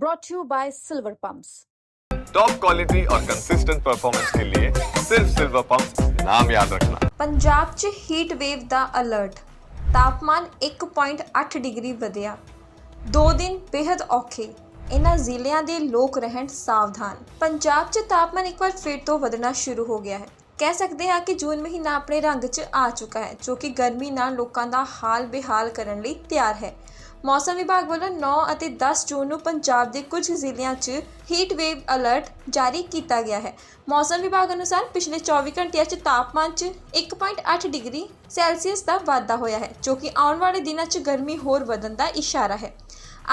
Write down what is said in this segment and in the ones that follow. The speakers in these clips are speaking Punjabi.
brought to you by Silver top quality और कंसिस्टेंट परफॉर्मेंस के लिए सिर्फ सिल्वर पंप नाम याद रखना। ਪੰਜਾਬ 'ਚ ਹੀਟ ਵੇਵ ਦਾ ਅਲਰਟ ਤਾਪਮਾਨ 1.8 ਡਿਗਰੀ ਵਧਿਆ ਦੋ ਦਿਨ ਬੇहद ਔਖੇ ਇਹਨਾਂ ਜ਼ਿਲ੍ਹਿਆਂ ਦੇ ਲੋਕ ਰਹਿਣ ਸਾਵਧਾਨ ਪੰਜਾਬ 'ਚ ਤਾਪਮਾਨ ਇੱਕ ਵਾਰ ਫਿਰ ਤੋਂ ਵਧਣਾ ਸ਼ੁਰੂ ਹੋ ਗਿਆ ਹੈ ਕਹਿ ਸਕਦੇ ਹਾਂ ਕਿ ਜੂਨ ਮਹੀਨਾ ਆਪਣੇ ਰੰਗ 'ਚ ਆ ਚੁੱਕਾ ਹੈ ਜੋ ਕਿ ਗਰਮੀ ਨਾਲ ਲੋਕਾਂ ਦਾ ਹਾਲ ਬੇਹਾਲ ਕਰਨ ਲਈ ਤਿਆਰ ਹੈ ਮੌਸਮ ਵਿਭਾਗ ਵੱਲੋਂ 9 ਅਤੇ 10 ਜੂਨ ਨੂੰ ਪੰਜਾਬ ਦੇ ਕੁਝ ਜ਼ਿਲ੍ਹਿਆਂ 'ਚ ਹੀਟ ਵੇਵ ਅਲਰਟ ਜਾਰੀ ਕੀਤਾ ਗਿਆ ਹੈ। ਮੌਸਮ ਵਿਭਾਗ ਅਨੁਸਾਰ ਪਿਛਲੇ 24 ਘੰਟਿਆਂ 'ਚ ਤਾਪਮਾਨ 'ਚ 1.8 ਡਿਗਰੀ ਸੈਲਸੀਅਸ ਦਾ ਵਾਧਾ ਹੋਇਆ ਹੈ, ਜੋ ਕਿ ਆਉਣ ਵਾਲੇ ਦਿਨਾਂ 'ਚ ਗਰਮੀ ਹੋਰ ਵਧਣ ਦਾ ਇਸ਼ਾਰਾ ਹੈ।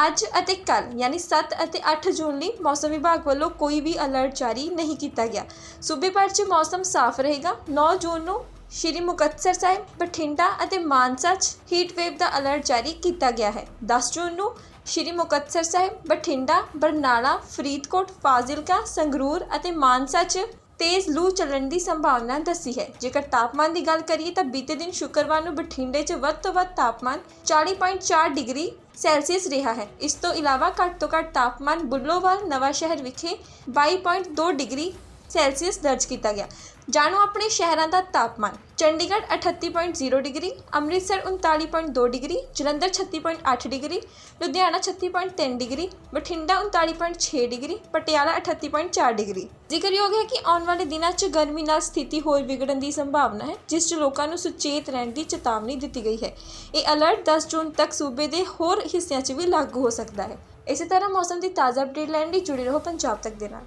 ਅੱਜ ਅਤੇ ਕੱਲ ਯਾਨੀ 7 ਅਤੇ 8 ਜੂਨ ਲਈ ਮੌਸਮ ਵਿਭਾਗ ਵੱਲੋਂ ਕੋਈ ਵੀ ਅਲਰਟ ਜਾਰੀ ਨਹੀਂ ਕੀਤਾ ਗਿਆ। ਸੂਬੇ ਭਰ 'ਚ ਮੌਸਮ ਸਾਫ਼ ਰਹੇਗਾ। 9 ਜੂਨ ਨੂੰ ਸ਼੍ਰੀ ਮੁਕਤਸਰ ਸਾਹਿਬ, ਬਠਿੰਡਾ ਅਤੇ ਮਾਨਸਾ 'ਚ ਹੀਟ ਵੇਵ ਦਾ ਅਲਰਟ ਜਾਰੀ ਕੀਤਾ ਗਿਆ ਹੈ। 10 ਜੂਨ ਨੂੰ ਸ਼੍ਰੀ ਮੁਕਤਸਰ ਸਾਹਿਬ, ਬਠਿੰਡਾ, ਬਰਨਾਲਾ, ਫਰੀਦਕੋਟ, ਫਾਜ਼ਿਲਕਾ, ਸੰਗਰੂਰ ਅਤੇ ਮਾਨਸਾ 'ਚ ਤੇਜ਼ ਲੂ ਚੱਲਣ ਦੀ ਸੰਭਾਵਨਾ ਦੱਸੀ ਹੈ। ਜੇਕਰ ਤਾਪਮਾਨ ਦੀ ਗੱਲ ਕਰੀਏ ਤਾਂ ਬੀਤੇ ਦਿਨ ਸ਼ੁੱਕਰਵਾਰ ਨੂੰ ਬਠਿੰਡੇ 'ਚ ਵੱਧ ਤੋਂ ਵੱਧ ਤਾਪਮਾਨ 40.4 ਡਿਗਰੀ ਸੈਲਸੀਅਸ ਰਿਹਾ ਹੈ। ਇਸ ਤੋਂ ਇਲਾਵਾ ਘੱਟ ਤੋਂ ਘੱਟ ਤਾਪਮਾਨ ਬੁੱਲੋਵਾਲ ਨਵਾਂ ਸ਼ਹਿਰ ਵਿਖੇ 22.2 ਡਿਗਰੀ ਸੈਲਸੀਅਸ ਦਰਜ ਕੀਤਾ ਗਿਆ। ਜਾਣੋ ਆਪਣੇ ਸ਼ਹਿਰਾਂ ਦਾ ਤਾਪਮਾਨ। Chandigarh 38.0 degree, Amritsar 39.2 degree, Jalandhar 36.8 degree, Ludhiana 36.3 degree, Bathinda 39.6 degree, Patiala 38.4 degree. ਜ਼ਿਕਰਯੋਗ ਹੈ ਕਿ ਆਉਣ ਵਾਲੇ ਦਿਨਾਂ 'ਚ ਗਰਮੀ ਨਾਲ ਸਥਿਤੀ ਹੋਰ ਵਿਗੜਨ ਦੀ ਸੰਭਾਵਨਾ ਹੈ, ਜਿਸ 'ਚ ਲੋਕਾਂ ਨੂੰ ਸੁਚੇਤ ਰਹਿਣ ਦੀ ਚੇਤਾਵਨੀ ਦਿੱਤੀ ਗਈ ਹੈ। ਇਹ ਅਲਰਟ 10 ਜੂਨ ਤੱਕ ਸੂਬੇ ਦੇ ਹੋਰ ਹਿੱਸਿਆਂ 'ਚ ਵੀ ਲਾਗੂ ਹੋ ਸਕਦਾ ਹੈ। ਇਸੇ ਤਰ੍ਹਾਂ ਮੌਸਮ ਦੀ ਤਾਜ਼ਾ ਅਪਡੇਟ ਲੈਣ ਲਈ ਜੁੜੇ ਰਹੋ ਪੰਜਾਬ ਤੱਕ ਦੇ ਨਾਲ।